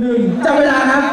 หนึ่งจับเวลาครับ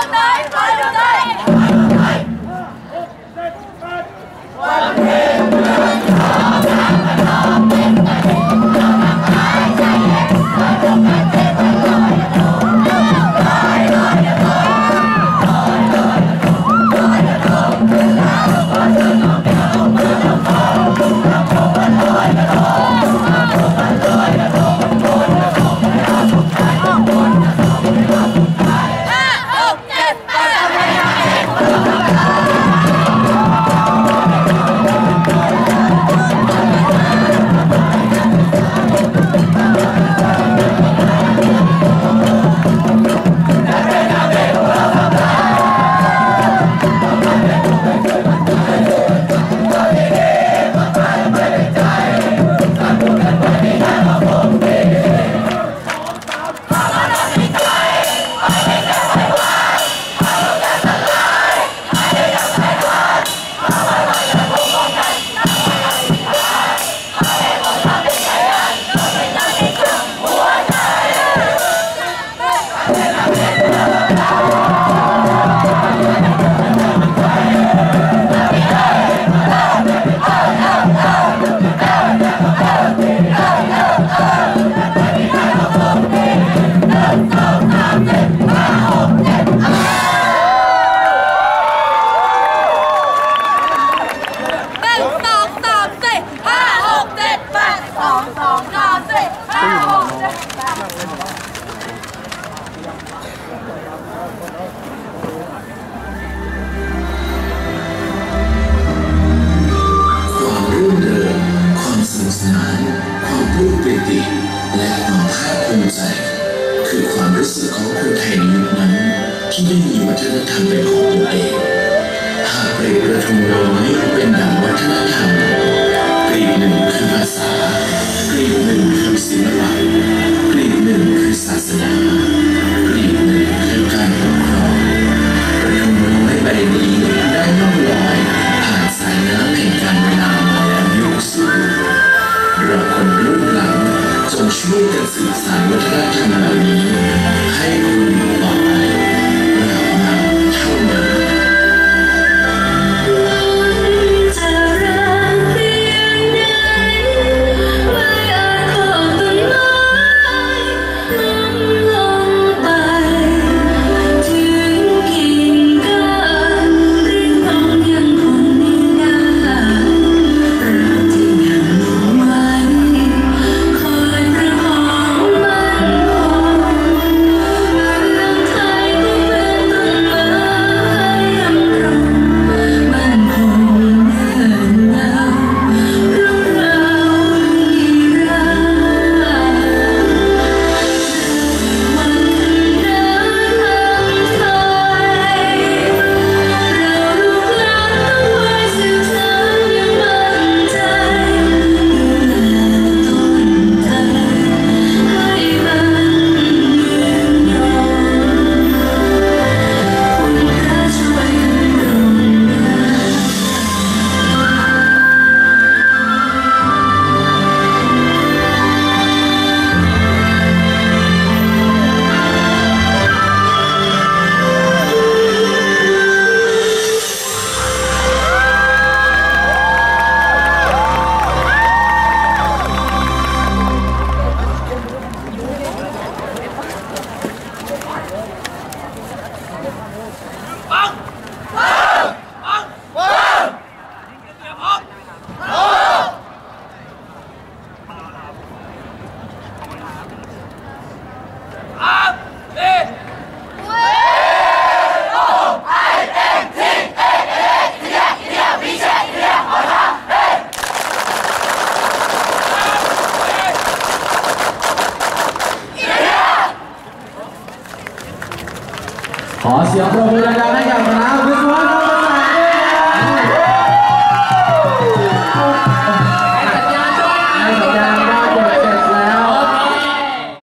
감사합니다. และความภาคภูมิใจ คือความรู้สึกของคนไทยในยุคนั้น ที่ได้มีวัฒนธรรมเป็นของตัวเองหากเปรียบประทุมน้อยเป็นดั่งวัฒนธรรมกรีบหนึ่งคือภาษากรีบหนึ่งคือศิลปะ そうですさよなら